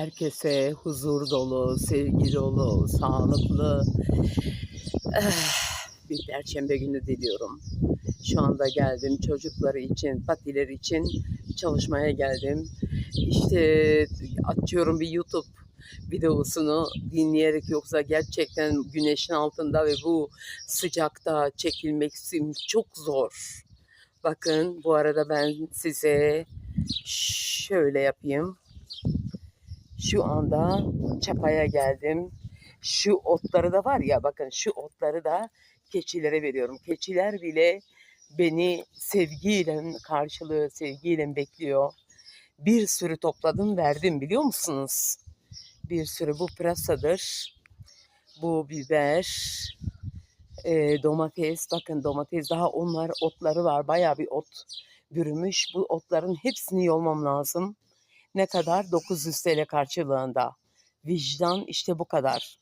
Herkese huzur dolu, sevgi dolu, sağlıklı eh, bir perşembe günü diliyorum. Şu anda geldim çocukları için, patileri için çalışmaya geldim. İşte açıyorum bir YouTube videosunu dinleyerek yoksa gerçekten güneşin altında ve bu sıcakta çekilmek çok zor. Bakın bu arada ben size şöyle yapayım. Şu anda çapaya geldim. Şu otları da var ya bakın şu otları da keçilere veriyorum. Keçiler bile beni sevgiyle karşılığı sevgiyle bekliyor. Bir sürü topladım verdim biliyor musunuz? Bir sürü bu pırasadır. Bu biber, e, domates. Bakın domates daha onlar otları var. Bayağı bir ot bürümüş. Bu otların hepsini yolmam lazım. Ne kadar? 900 TL karşılığında. Vicdan işte bu kadar.